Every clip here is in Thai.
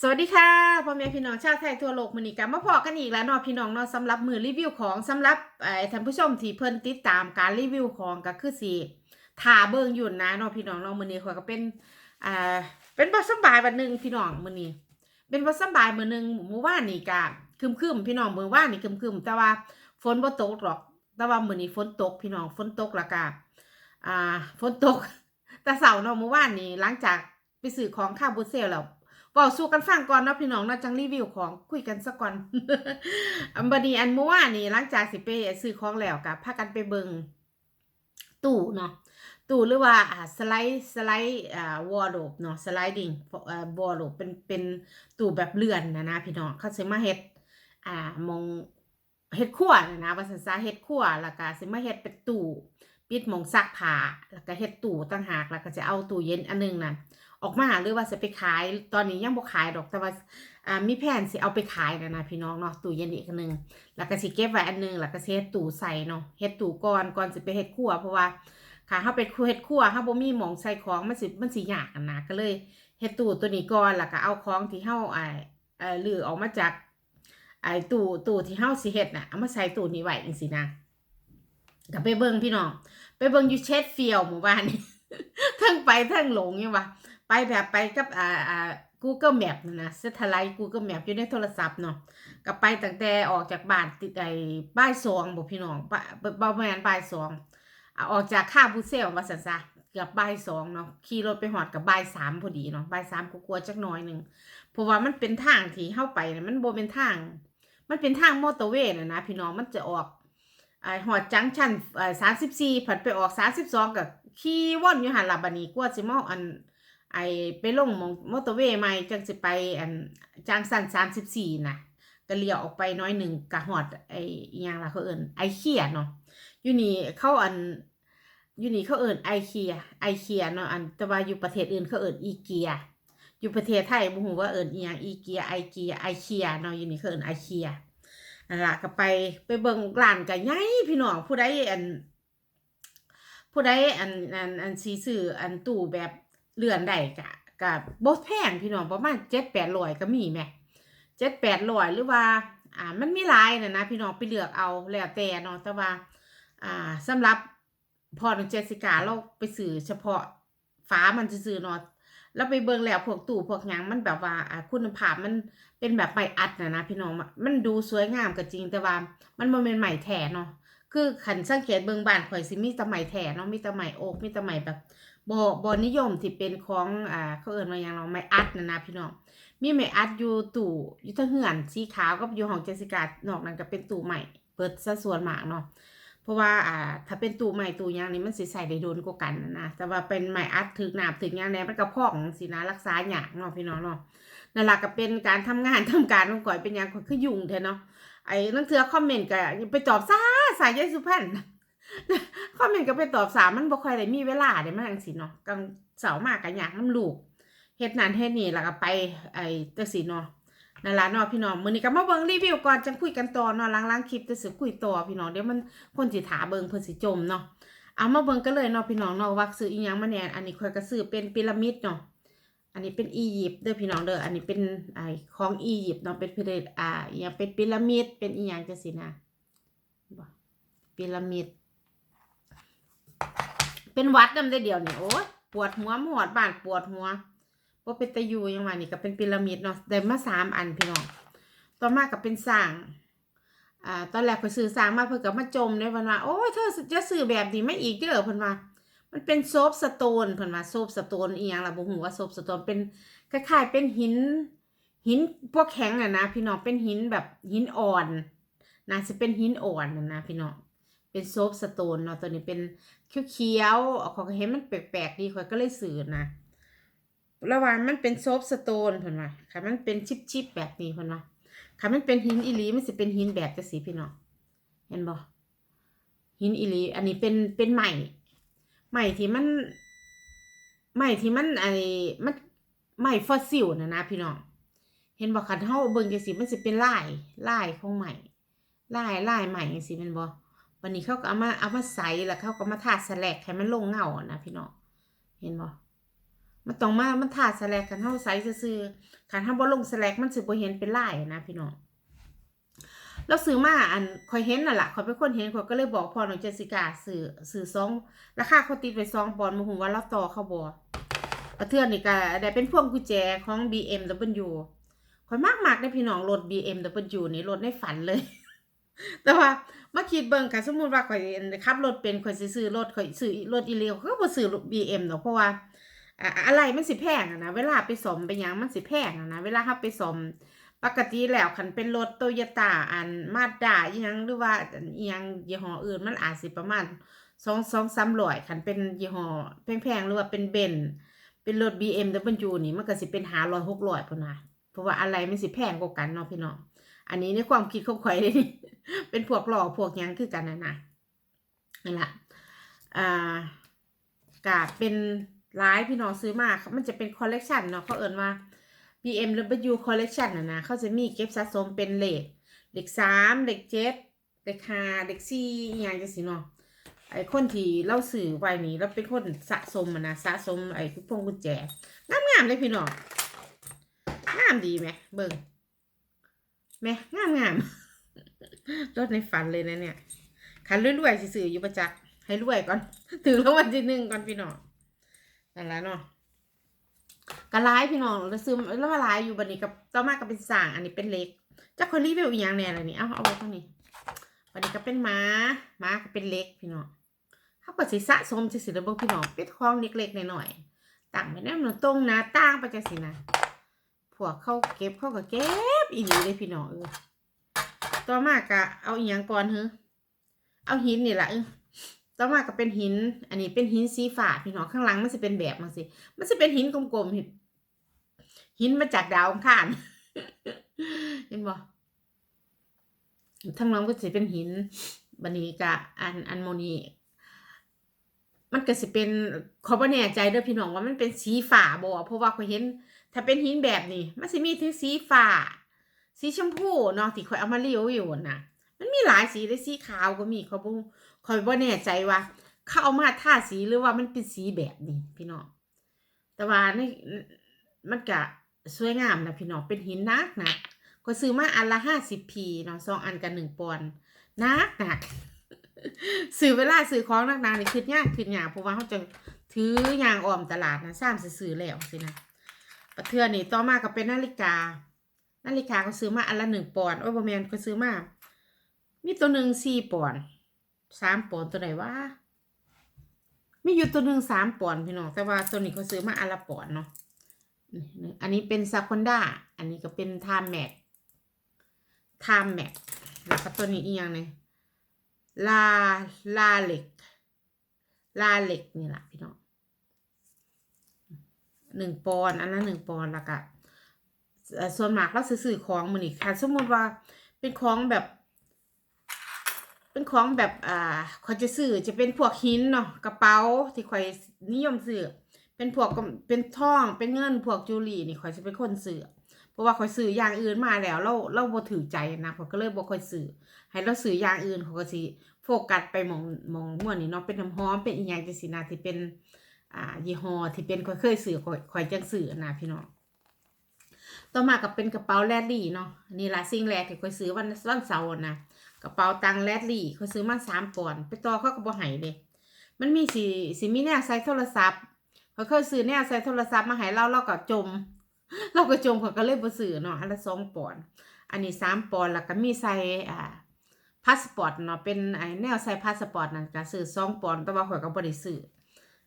สวัสดีค่ะพ่อแม่พี่น้องชาวไทยทั่วโลกมือนี้ก็มาพอกันอีกแล้วเนาะพี่น้องเนาะสำหรับมือรีวิวของสำหรับท่านผู้ชมที่เพิ่นติดตามการรีวิวของก็คือสิท่าเบิ่งอยู่นะเนาะพี่น้องเนาะมือนี้ขอยก็เป็นอ่าเป็นบ่สบายวันหนึ่งพี่น้องมือนี้ เป็นบ่สบายมือหนึงเมื่อวานนี่ก็ครึมพี่น้องมือวานนี่ครึมแต่ว่าฝนบ่ตกหรอก แต่ว่ามือนี้ฝนตกพี่น้องฝนตกล้วก็อ่าฝนตกแต่เช้าเนาะเมื่อวานนี่หลังจากไปซื้อของข้าวบุเซลแล้ว เว้าสู่กันฟังก่อนเนาะพี่น้องเนาะจังรีวิวของคุยกันซะก่อนอันบดีอันเมื่อวานนี่หลังจากสิไปซื้อของแล้วกับพากันไปเบิงตู้เนาะตู้หรือว่าสไลด์สไลด์อ่าวอร์โดบเนาะสไลดิ้งอ่าวอร์โดบเป็นเป็นตู้แบบเลื่อนนะนะพี่น้องเขาสิมาเฮ็ดอ่ามองเฮ็ดครัวนะนะว่าซั่นซะเฮ็ดครัวแล้วก็สิมาเฮ็ดเป็นตู้ปิดมองซักผ้าแล้วก็เฮ็ดตู้ต่างหากแล้วก็จะเอาตู้เย็นอันหนึงน่ะ ออกมาหรือว่าจะไปขายตอนนี้ยังบ่ขายดอกแต่ว่าอ่ามีแผนสิเอาไปขายนะนะพี่น้องเนาะตู้เย็นอีกนหนึงแล้วก็สิเก็บไว้อันหนึงแล้วก็เฮ็ดตู้ใส่เนาะเฮ็ดตู้ก่อนก่อนสิไปเฮ็ดครัวเพราะว่าถ้าเฮาไปเฮ็ดครัวเฮาบ่มีหมองใส่ของมันสิมันสิยากกันนะก็เลยเฮ็ดตู้ตัวนี้ก่อนแล้วก็เอาของที่เฮาอ่าเอ่อลือออกมาจากไอ้ตู้ตู้ที่เฮาสิเฮ็ดน่ะเอามาใส่ตู้นี้ไว้จังซี่นะก็ไปเบิ่งพี่น้อง ไปเบิ่งอยู่เชดฟิลด์หมู่บ้านนี่ทั้งไปทั้งหลงยังวะ ไปแบบไปกับอ่าอ่า Google Map นะนะ Satellite Google Map อยู่ในโทรศัพท์เนาะก็ไปตั้งแต่ออกจากบ้านติดไอ้บ่ายสองบ่พี่น้องบ่บ่บ่แม่นบ่ายสองออกจากค่าบูเซลว่าซั่นซะเกือบบ่ายสองเนาะขี่รถไปฮอดกับบ่ายสามพอดีเนาะบ่ายสามกูกลัวจักน่อยหนึ่งเพราะว่ามันเป็นทางที่เฮาไปน่ะมันโบเป็นทาง มันเป็นทางมอเตอร์เวย์น่ะนะพี่น้องมันจะออกไอ้ฮอดจังชันเอ่อ34ผัดไปออก32ก็ขี่วนอยู่หันล่ะบัดนี้กว่าสิมาอัน ไอไปลงมองมอเตอร์เวย์ใหม่จังสิไปอันจางสันสามสิบสี่นะก็เลี้ยวออกไปน้อยหนึ่งกะหอดไออหยังละเขาเอิญไอเคียเนาะอยู่นี่เขาอันอยู่นี่เขาเอิญไอเคียไอเคียเนาะอันแต่ว่าอยู่ประเทศอื่นเขาเอิญอีเกีย อยู่ประเทศไทยบ่ฮู้ว่าเอิญอียังอีเกียไอเกียไอเคียเนาะอยู่นี่เขาเอิญไอเคียนั่นละก็ไปไปเบิ่งร้านก็ใหญ่พี่น้องผู้ใดอันผู้ใดอันอันอันสีซื้ออันตู้แบบ เลื่อนได้กะกะบ่แพงพี่น้องประมาณเจ็ดแปดร้อยก็มีแหมเจ็ดแปดร้อยหรือว่าอ่ามันมีลายนะนะพี่น้องไปเลือกเอาแล้วแต่เนาะแต่ว่าอ่าสำหรับพอของเจสิกาเราไปซื้อเฉพาะฟ้ามันซื่อเนาะแล้วไปเบิ่งแล้วพวกตู้พวกหยังมันแบบว่าอ่าคุณภาพมันเป็นแบบไม้อัดนะนะพี่น้องมันดูสวยงามก็จริงแต่ว่ามันบ่แม่นไม้แท้เนาะคือขันสังเกตเบิ่งบ้านข่อยสิมีแตะไหมแท้เนาะมีแตะไหมโอกมีแตะไหมแบบ บ่บ่นิยมที่เป็นของอ่าเขาเอิ้นว่าหยังเนาะไม้อัดนะนะพี่น้องมีไม้อัดอยู่ตู้อยู่ทั้งเฮือนสีขาวกับอยู่ห้องเจสิกานอกนั้นก็เป็นตู้ใหม่เปิดซะส่วนมากเนาะเพราะว่าอ่าถ้าเป็นตู้ใหม่ตู้หยังนี่มันสิใส่ได้โดนกว่ากันนะนะแต่ว่าเป็นไม้อัดถึกน้ำถึกยังแน่มันก็พองสินะรักษาหยากเนาะพี่น้องเนาะนั่นล่ะก็เป็นการทำงานทำการของข่อยเป็นยังข่อยคือยุ่งแท้เนาะไอ้นังเทือคอมเมนต์ก็ไปตอบซาสายยายสุพรรณ คอมเมนต์ก็ไปตอบสามันบ่ค่อยได้มีเวลาได้มาจังซี่เนาะกลางเสาร์มากก็อยากน้ำลูกเฮ็ดนั่นเฮ็ดนี่แล้วก็ไปไอ้จังซี่เนาะนั่นละเนาะพี่น้องมื้อนี้ก็มาเบิ่งรีวิวก่อนจังคุยกันต่อเนาะหลังๆคลิปจะสิคุยต่อพี่น้องเดี๋ยวมันคนสิถาเบิ่งเพิ่นสิจมเนาะเอามาเบิ่งกันเลยเนาะพี่น้องเนาะว่าซื้ออีหยังมาแน่อันนี้ข่อยก็ซื้อเป็นพีระมิดเนาะอันนี้เป็นอียิปต์เด้อพี่น้องเด้ออันนี้เป็นไอ้ของอียิปต์เนาะเป็นพีระอ่าอหย่างเป็นพีระมิดเป็นอีหยังจังซี่นะพีระมิด เป็นวัดนำได้เดียวนี่โอ้ยปวดหัวหมดบานปวดหัวบ่เป็นตะยูยังว่านี่ก็เป็นพีระมิดเนาะได้มาสามอันพี่น้องต่อมาก็เป็นสร้างอ่าตอนแรกไปซื้อสร้างมาเพิ่นก็มาจมได้พิ่นว่าโอ้ยเธอจะซื้อแบบนี้ไม่อีกเด้อเพิ่นว่ามันเป็นโซฟสโตนเพิ่นว่าโซฟสโตนอีหยังล่ะบ่ฮู้ว่าโซฟสโตนเป็นคล้ายๆเป็นหิน หินพวกแข็งอะนะ พี่น้องเป็นหินแบบหินอ่อนน่าสิเป็นหินอ่อนน่ะนะพี่น้อง เป็นโซฟสโตนเนาะตัวนี้เป็นเขียวๆขอยก็เห็นมันแปลกๆดีข่อยก็เลยซื้อนะระหว่างมันเป็นโซฟสโตนเพิ่นว่าค่ะมันเป็นชิปๆแบบนี้เพิ่นว่าค่ะมันเป็นหินอีหลีมันสิเป็นหินแบบจังซี่พี่น้องเห็นบ่หินอีหลีอันนี้เป็นเป็นไม้ใหม่ที่มันใหม่ที่มันไอ้มันใหม่ฟอสซิลนะนะพี่น้องเห็นบ่คันเฮาเบิ่งจังซี่มันสิเป็นลายลายของใหม่ลายลายใหม่จังซี่แม่นบ่ วันนี้เขาก็เอามาเอามาใส่แล้วเขาก็มาทาสแลกให้มันลงเงาอะนะพี่น้องเห็นบ่มันต้องมามันถาสแลกกันเฮาใส่ซื่อๆคันเฮาบ่ลงสแลกมันสิบ่เห็นเป็นลายนะพี่น้องเราซื้อมาอันข่อยเห็นน่ะล่ะข่อยเป็นคนเห็นข่อยก็เลยบอกพ่อน้องเจสิกาซื้อซื้อสองราคาเขาติดไว้สองปอนด์บ่ฮู้ว่าเราต่อเขาบ่กระเทือนนี่ก็ได้เป็นพวงกุญแจของ BMW ข่อยมากมากได้พี่น้องรถ BMW นี่รถในฝันเลย แต่ว่ามาคิดเบิ่งค่ะสมมุติว่าข่อยขับรถเป็นข่อยสิซื้อรถข่อยซื้อรถอีเลียวก็บ่ซื้อ BM ดอกเพราะว่าอะไรมันสิแพงอะนะเวลาไปซ่อมไปยังมันสิแพงอะนะเวลาเฮาไปซ่อมปกติแล้วคันเป็นรถ Toyota อัน Mazda อีหยังหรือว่าอีหยังยี่ห้ออื่นมันอาจสิประมาณ2 2 300คันเป็นยี่ห้อแพงๆหรือว่าเป็นเบนเป็นรถ BMW นี่มันก็สิเป็น500 600พุ่นน่ะเพราะว่าอะไรมันสิแพงกว่ากันเนาะพี่น้อง อันนี้ในความคิดของข่อยเลยเป็นพวกหล่อพวกยังคือกันนะนะนั่นแหละอ่ากาเป็นร้ายพี่น้องซื้อมามันจะเป็นคอลเลกชันเนาะเขาเอิ้นว่า BMW collection นะนะเขาจะมีเก็บสะสมเป็นเลขเลขสามเลขเจ็ดเลขห้าเลขสี่อย่างจังซี่เนาะไอ้คนที่เล่าสื่อไว้นี่เราเป็นคนสะสมนะสะสมไอ้พวงกุญแจงามๆเลยพี่น้องงามดีไหมเบิ่ง แม่งามงามรถในฝันเลยนะเนี่ยคันรวยๆสิซื้ออยู่ประจักษ์ให้รวยก่อนถึงรางวัลที่หนึ่งก่อนพี่น้องนั่นแหละเนาะกระลายพี่น้องแล้วซื้อแล้วมาลายอยู่บันนี้กับต่อมาก็เป็นสร้างอันนี้เป็นเล็กจะคนรีวิวอีกอย่างแน่เลยนี่เอาเอาไว้ตรงนี้บันนี้ก็เป็นม้าม้าก็เป็นเล็กพี่น้องเขาก็สิสะสมจะสิระบบพี่น้องเป็นคลองเล็กๆหน่อยๆตั้งไว้แนวตรงนะตั้งไปจังสินะพวเข้าเก็บเข้าก็เก็บ อีหลีเลยพี่น้องเออต่อมากะเอาอีหยังก่อนเฮ้เอาหินนี่แหละเออต่อมาก็เป็นหิน อันนี้เป็นหินสีฟ้าพี่น้องข้างหลังมันจะเป็นแบบมันสิมันจะเป็นหินกลมๆหินหินมาจากดาวอังคารเห็นบ่ทั้งหลังก็จะเป็นหินบันีกะอันอันโมนีมันก็สิเป็นขอบ่แน่ใจเด้อพี่น้องว่ามันเป็นสีฟ้าบ่เพราะว่าข้อยเห็น ถ้าเป็นหินแบบนี้ มันสิมีทั้งสีฟ้า สีชมพูเนาะที่ข่อยเอามารีวิวนะมันมีหลายสีเลยสีขาวก็มีเขาบ่ข่อยบ่แน่ใจว่า เขาเอามาทาสีหรือว่ามันเป็นสีแบบนี้พี่น้องแต่ว่าในมันก็สวยงามนะพี่น้องเป็นหินนักนะก็ซื้อมาอันละห้าสิบพีเนาะสองอันกันหนึ่งปอนนักหนักซื้อเวลาซื้อของนักๆนี่คือยากคือยากเพราะว่าเขาจะถือยางออมตลาดนะสร้างซื้อแล้วสินะปะเทือนี่ต่อมาก็เป็นนาฬิกา นาฬิกาก็ซื้อมาอันละหนึ่งปอนด์โอ้ยบอแมนก็ซื้อมา มีตัวหนึ่งสี่ปอนด์สามปอนด์ตัวไหนวะมีอยู่ตัวหนึ่งสามปอนด์พี่น้องแต่ว่าตัวนี้เขาซื้อมาอันละปอนด์เนาะอันนี้เป็นซาคอนด้าอันนี้ก็เป็นไทม์แม็กไทม์แม็กแล้วก็ตัวนี้อีกอย่างนึงลาลาเล็กลาเล็กนี่แหละพี่น้องหนึ่งปอนด์อันละหนึ่งปอนด์แล้วก็ ส่วนมากเราซื้อของมือนี่ค่ะสมมติว่าเป็นของแบบ เป็นของแบบอ่าคอยจะซื้อจะเป็นพวกหินเนาะกระเป๋าที่คอยนิยมซื้อเป็นพวกเป็นทองเป็นเงินพวกจูรี่นี่คอยจะเป็นคนซื้อเพราะว่าคอยซื้ออย่างอื่นมาแล้วเราเราบ่ถือใจนะเขาก็เลยบ่คอยซื้อให้เราซื้ออย่างอื่นเขาก็สิโฟกัสไปมองมองม่วนนี่เนาะเป็นน้ำหอมเป็นอีหยังจังซี่นะที่เป็นอ่ายี่ห้อที่เป็นข่อยเคยซื้อข่อยข่อยจังซื้อนะพี่น้อง ต่อมาก็เป็นกระเป๋าแรดลี่เนาะนี่ละสิ่งแรกที่ข่อยซื้อวันวันเสาร์นะกระเป๋าตังแรดลี่ข่อยซื้อมาสามปอนด์ไปต่อเขาก็บ่ให้เด้มันมีสีสีมีแนวใส่โทรศัพท์ข่อยเคยซื้อแนวใส่โทรศัพท์มาให้เราเราก็จม เราก็จมข่อยก็เลยบ่ซื้อเนาะอันละสองปอนด์อันนี้สามปอนด์แล้วก็มีใส่อ่าพาสปอร์ตเนาะเป็นไอแนวใส่พาสปอร์ตนั่นก็ซื้อสองปอนด์แต่ว่าข่อยก็บ่ได้ซื้อ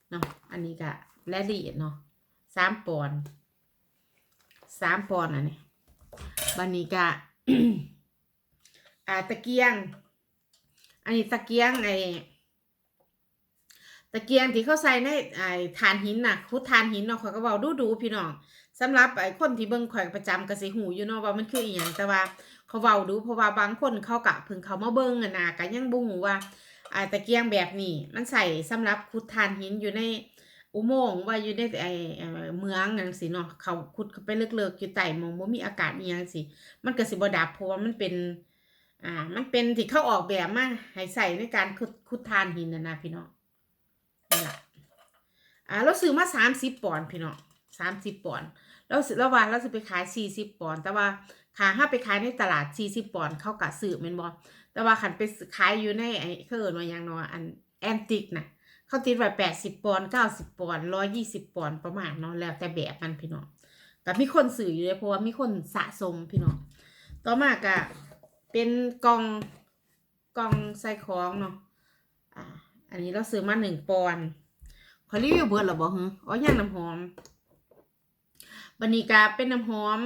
เนาะอันนี้ก็แลลี่เนาะสามปอนด์ สามปอนด์อันนี้บันนี้ก็อ่าตะเกียง อันนี้ตะเกียงไอตะเกียงที่เขาใส่ในไอฐานหินน่ะคุดฐานหินเนาะข่อยก็เว้าดูดูพี่น้องสำหรับไอ้คนที่เบิ่งข่อยประจำก็สิหูอยู่เนาะว่ามันคืออีหยังแต่ว่าเขาเว้าดูเพราะว่าบางคนเขากะพิ่งเขามาเบิ่งอะนะก็ยังบ่ฮู้ว่าอ่าตะเกียงแบบนี้มันใส่สำหรับขุดทานหินอยู่ใน อุโมงค์ว่าอยู่ในไอเอ่อเมืองจังซี่เนาะเขาขุดเขาไปเลึกๆอยู่ใต้มองบ่มีอากาศอีหยังสิมันก็สิบ่ดับเพราะว่ามันเป็น อ่า มันเป็นที่เขาออกแบบมาให้ใส่ในการขุดขุดทานหินนะนะพี่น้องนี่ละอ่าเราซื้อมา30ปอนด์พี่น้องสามสิบปอนด์แล้วแล้วว่าเราจะไปขายสี่สิบปอนด์แต่ว่าขาห้าไปขายในตลาดสี่สิบปอนด์เขากะซื้อแม่นบ่แต่ว่าขันไปขายอยู่ในไอ้เขาเอิ้นว่ายังเนาะอันแอนติกน่ะ เขาติดไว้แปดสิบปอนด์เก้าสิบปอนด์ร้อยยี่สิบปอนด์ประมาณเนาะแล้วแต่แบบมันพี่น้องแต่มีคนซื้ออยู่เลยเพราะว่ามีคนสะสมพี่น้องต่อมากะเป็นกล่องกล่องใส่ของเนาะอ่าอันนี้เราซื้อมาหนึ่งปอนด์ขอรีวิวเบิร์ดหรอบอกฮึอ๋อย่างน้ำหอมบันนี้กาเป็นน้ำหอม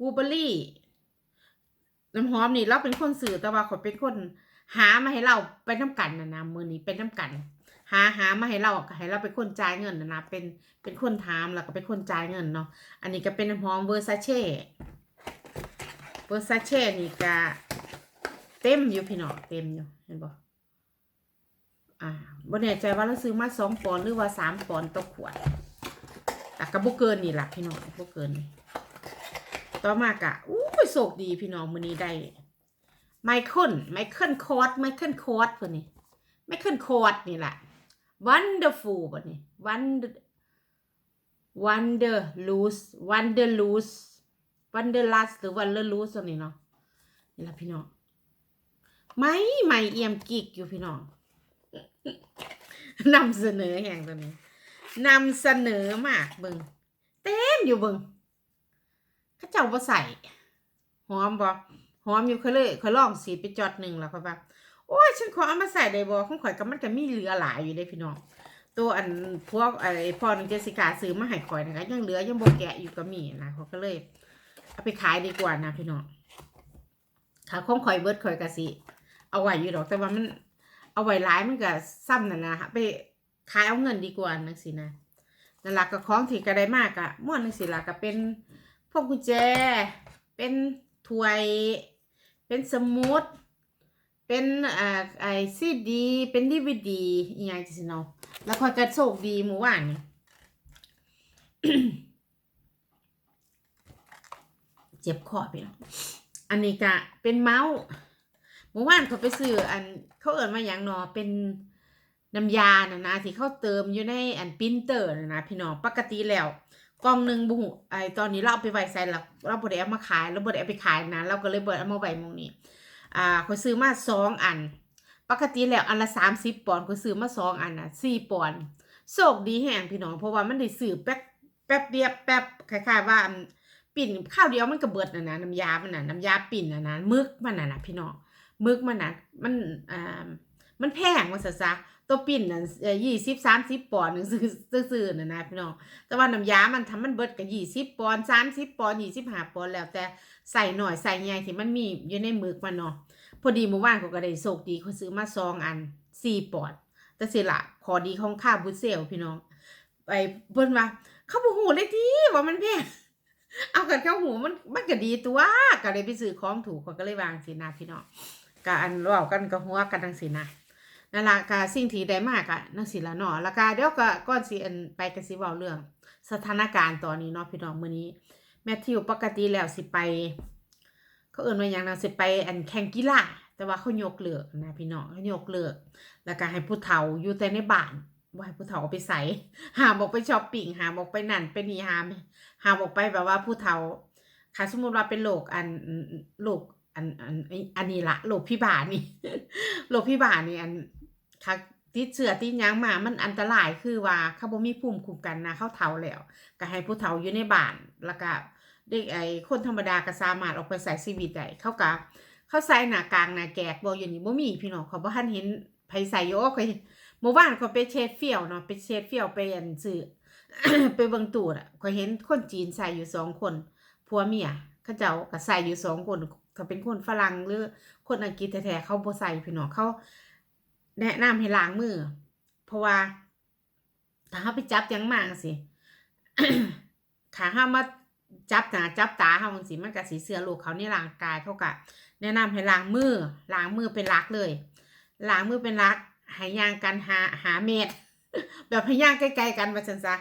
บูเบอรี่น้ำหอมนี่เราเป็นคนสื่อแต่ว่าขอเป็นคนหามาให้เราไปน้ำกันนะนะมือนี้เป็นน้ำกัน หาหามาให้เราให้เราเป็นคนจ่ายเงินนะนะเป็นเป็นคนถามแล้วก็เป็นคนจ่ายเงินเนาะอันนี้ก็เป็นหอมเวอร์ซาเช่เวอร์ซาเช่นี่ก็เต็มอยู่พี่น้องเต็มอยู่เห็นบ่อ่าบ่แน่ใจว่าเราซื้อมาสองปอนหรือว่าสามปอนต่อขวดแต่ก็บ่เกินนี่หละพี่น้องบ่เกินนี่ต่อมากะอู้ยโชคดีพี่น้องมื้อนี้ได้ไมเคิลไมเคิลคอร์ดไมเคิลคอร์ดเพิ่นนี่ไม่ขึ้นโคดนี่แหละ wonderful แบบนี้ wonder wonder lose wonder lose wonder last หรือ wonder lose ตัวนี้เนาะนี่แหละพี่น้องไม่ไม่เอี่ยมกิกอยู่พี่น้องนำเสนอแห่งตัวนี้นำเสนอมากเบิงเต็มอยู่เบิงข้าเจ้าบ่ใส่หอมบ่หอมอยู่เคยเลยเคยลองสีไปจอดหนึ่งแล้วเขาว่า โอ้ยฉันขอเอามาใส่ได้บ่ของข่อยก็มันก็มีเหลือหลายอยู่เด้พี่น้อง ตัวอันพวกไอ้พ่อน้องเจสิกาซื้อมาให้ข่อยนะคะยังเหลือยังบ่แกะอยู่ก็มีนะเขาก็เลย เอาไปขายดีกว่านะพี่น้องถ้าของข่อยเบิดข่อยก็สิเอาไว้อยู่ดอกแต่ว่ามัน เอาไว้หลายมันก็ซ้ำนั่นนะไปขายเอาเงินดีกว่านังสินะนั่นล่ะก็ของที่ก็ได้มากอะม่วนนังสิหล่ะก็เป็นพวกกุญแจ เป็นถ้วย เป็นสมุด เป็นอ่าไอซีดี เป็นดีวีดีอีหยังจังซี่เนาะแล้วคอยก็โชคดีหมู่ว่านี่เจ็บคอพี่น้องอันนี้ก็เป็นเมาส์เมื่อวานเขาไปซื้ออันเขาเอิ้นมาหยังนาะเป็นน้ำยาน่ะนะที่เขาเติมอยู่ในอันปรินเตอร์นะนะพี่น้องปกติแล้วกล่องหนึ่งบุหูไอตอนนี้เราเอาไปไว้ใส่เราเราบ่ได้เอามาขายเราบ่ได้เอาไปขายนะเราก็เลยบ่ได้เอามาไว้มงนี้ อ่าเขาซื้อมาสองอัน ปกติแล้วอันละสามสิบปอนด์เขาซื้อมาสองอันน่ะสี่ปอนด์โชคดีแห่งพี่น้องเพราะว่ามันได้ซื้อแป๊บแป๊บเดียวแป๊บคล้ายๆว่าปิ่นข้าวเดียวมันกระเบิดน่ะนะน้ำยามันน่ะน้ำยาปิ่นน่ะนะมึกมันน่ะนะพี่น้องมึกมันน่ะมันอ่ามันแพงว่าซะซะ ตัวปิ่นน่ะยี่สิบสามสิบปอนด์หนึงซื้อซื้อๆน่ะนะพี่น้องแต่ว่าน้ำยามันทำมันเบิดก็ยี่สิบปอนด์สามสิบปอนด์ยี่สิบห้าปอนด์แล้วแต่ใส่หน่อยใส่ใหญ่ที่มันมีอยู่ในมึกมันเนาะพอดีเมื่อวานเขาก็ได้โชคดีเขาซื้อมาซองอันสี่ปอนด์แต่สิละขอดีของค่าบุญเซลพี่น้องไปเพิ่นว่าเขาบอกหูเลยทีว่ามันแพงเอากันเข้าหูมันมันก็ดีตัวก็เลยไปซื้อของถูกเขาก็เลยวางสินะพี่น้องก็อันเว้ากันก็หัวกันทั้งสินะ นั่นละก็สิ่งที่ได้มากอะนั่นสิละเนาะแล้วก็เดี๋ยวก็ก่อนสิอันไปก็สิเว้าเรื่อง สถานการณ์ตอนนี้เนาะพี่น้องมื้อนี้ แมทธิวปกติแล้วสิไป เขาเอิ้นว่าหยังนะสิไปอันแข่งกีฬาแต่ว่าเขายกเลิกนะพี่น้องเขายกเลิก แล้วก็ให้ผู้เฒ่าอยู่แต่ในบ้านบ่ให้ผู้เฒ่าไปใส่หามอกไปช้อปปิ้งหามอกไปนั่นไปนี่หามหามอกไปแบบว่าผู้เฒ่าถ้าสมมติว่าเป็นโรคอันโรคอันอันอันอันนี้ละโรคพิบาลนี่โรคพิบาลนี่อัน ถ้าติดเชื้อติดยังมามันอันตรายคือว่าเขาบ่มีภูมิคุ้มกันนะเขาเฒ่าแล้ว ก็ให้ผู้เฒ่าอยู่ในบ้านแล้วก็เด็กไอ้คนธรรมดาก็สามารถออกไปใส่ชีวิตได้เขาก็เขาใส่หน้ากางหน้าแกกบ่อยู่นี่บ่มีพี่น้องเขาบ่ทันเห็นไผใส่อยู่โอเคยเมื่อวานเขาไปเช็ดเฟี้ยวเนาะไปเช็ดเฟี้ยวไปอันซื้อไปเบิ่งตูดอะก็เห็นคนจีนใส่อยู่สองคนผัวเมียเขาเจ้าก็ใส่อยู่สองคนเขาเป็นคนฝรั่งหรือคนอังกฤษแท้ๆเขาบ่ใส่พี่น้องเขา แนะนำให้ล้างมือ เพราะว่า ถ้าเขาไปจับยังมาจั่งสิขาห้ามมาจับหนาจับตาเฮาจังซี่มันก็สิเสือลูกเขาในร่างกายเขาก็แนะนำให้ล้างมือล้างมือเป็นหลักเลยล้างมือเป็นหลักห้ย่างกันหาหาเม็ดแบบให้ย่างใกลๆกันว่าซั่นซะ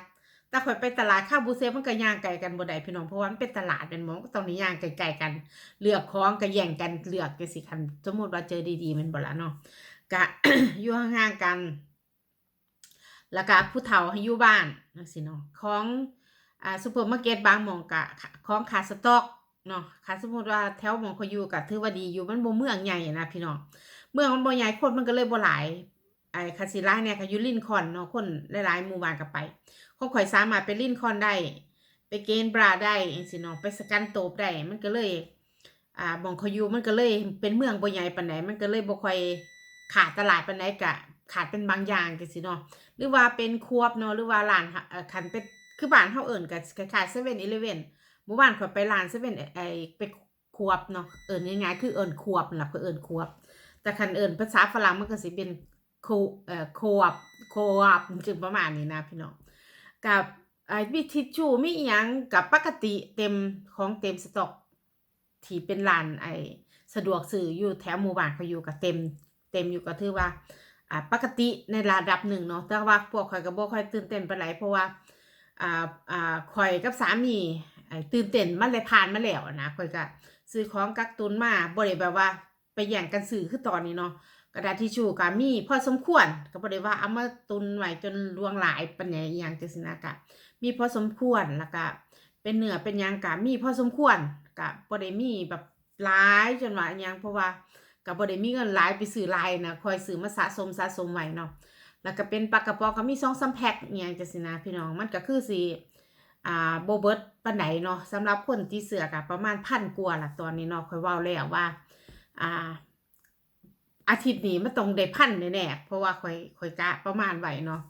แต่ข่อยไปตลาดข้าวบูเซฟมันก็ย่างไกลกันบ่ได้พี่น้องเพราะว่ามันเป็นตลาดเป็นหมองก็ต้องนี่ย่างไกลๆกัน เลือกของก็แย่งกันเลือกจังซี่คันสมมุติว่าเจอดีๆมันบ่ละเนาะ ก็อยู่ห่างๆกัน แล้วก็ผู้เฒ่าให้อยู่บ้านจังซี่เนาะของอ่าซูเปอร์มาร์เก็ตบางหม่องก็ของขาดสต็อกเนาะค่ะสมมติว่าแถวหมองเขาอยู่ก็ถือว่าดีอยู่มันบ่เมืองใหญ่นะพี่น้องเมืองมันบ่ใหญ่คนมันก็เลยบ่หลายไอ้คาสิหลาเนี่ยก็อยู่ลินคอนเนาะคนหลายๆหมู่บ้านก็ไปของข่อยสามารถไปลินคอนได้ ไปเกณฑ์บราได้จังซี่เนาะไปสกันโตบได้มันก็เลยอ่ามองเขอยู่มันก็เลยเป็นเมืองบ่ใหญ่ปานใดมันก็เลยบ่ค่อย ขาดตลาดปานใดก็ขาดเป็นบางอย่างจังซี่เนาะหรือว่าเป็นควบเนาะหรือว่าร้านฮะเอ่อคันเป็นคือบ้านเฮาเอิ้นก็คล้ายๆ7 11หมู่บ้านข่อยไปร้าน7ไอไปควบเนาะเอิ้นง่ายๆคือเอิ้นควบนั่นล่ะเพิ่นเอิ้นควบ แต่คันเอิ้นภาษาฝรั่งมันก็สิเป็นโคเอ่อคอ p โคอ p คือประมาณนี้นะพี่น้องกับไอ้มีทิชชู่มีอิหยังกับปกติเต็มของเต็มสต็อกที่เป็นร้านไอ้สะดวกซื้ออยู่แถวหมู่บ้านเขาอยู่ก็เต็ม เต็มอยู่ก็ถือว่าอ่าปกติในระดับหนึ่งเนาะแต่ว่าพวกข่อยก็บ่ค่อยตื่นเต้นไปานเพราะว่าอ่าอ่าข่อยกับสามีตื่นเต้นมันเลยผ่านมาแล้วนะข่อยก็ซื้อของกักตุนมาบ่ได้แบบว่าไปแย่งกันซื้อคือตอนนี้เนาะกระดาษทิชชู่ก็มีพอสมควรก็บ่ได้ว่าเอามาตุนไว้จนล่วงหลายปานใดอีหยังจังซี่นะก็มีพอสมควรแล้วก็เป็นเนื้อเป็นหยังก็มีพอสมควรก็บ่ได้มีแบบหลายจนว่าอิหยังเพราะว่า ก็บ่ได้มีเงินหลายไปซื้อลายนะคอยซื้อมาสะสมสะสมไว้เนาะแล้วก็เป็นปลากระป๋องก็มี2-3แพ็คอิหยังจังซี่นะพี่น้องมันก็คือสิอ่าบ่เบิดปานใดเนาะสำหรับคนที่เสือกประมาณพันกว่าล่ะตอนนี้เนาะข้อยเว้าแล้วว่าอ่าอาทิตย์นี้มันต้องได้พันแน่ๆเพราะว่าข้อยข้อยกะประมาณไว้เนาะ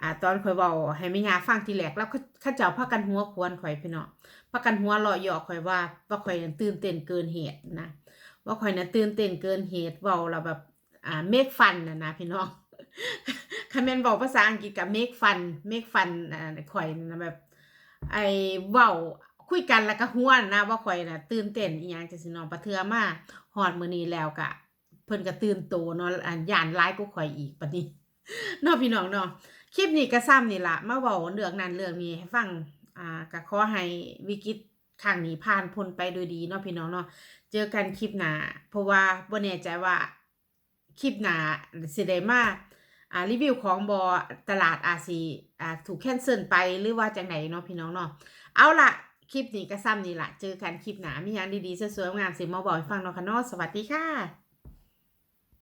อ่าตอนข้อยเว้าให้แม่ยาฟังทีแรกแล้วเขาเขาเจ้าพากันหัวควนข้อยพี่เน้องพากันหัวเราะเยาะข้อยว่าว่าข้อยตื่นเต้นเกินเหตุนะ ว่าข่อยน่ะตื่นเต้นเกินเหตุเว้าแล้วแบบอ่า make fun น่ะนะพี่น้องคันแม่นเว้าภาษาอังกฤษก็ make fun make fun อ่าข่อยน่ะแบบไอ้เว้าคุยกันแล้วก็หัวนนะว่าข่อยน่ะตื่นเต้นอีหยังจังซี่เนาะเทือมาฮอดมือนี้แล้วก็เพิ่นก็ตื่นโตเนาะอันยานหลายกว่าข่อยอีกบัดนี้เนาะพี่น้องเนาะคลิปนี้ก็ซ้ำนี่ละมาเว้าเรื่องนั้นเรื่องนี้ให้ฟังอ่าก็ขอให้วิกฤต ครั้งนี้ผ่านพ้นไปโดยดีเนาะพี่น้องเนาะเจอกันคลิปหน้าเพราะว่าบ่แน่ใจว่าคลิปหน้าสิได้มาอ่ารีวิวของบอตลาดอาซีอ่าถูกแคนเซิลไปหรือว่าจังไหนเนาะพี่น้องเนาะเอาละคลิปนี้ก็ซ้ำนี่ละเจอกันคลิปหน้ามีอย่างดีๆสวยๆงามสิมาบอกให้ฟังเนาะค่ะเนาะสวัสดีค่ะ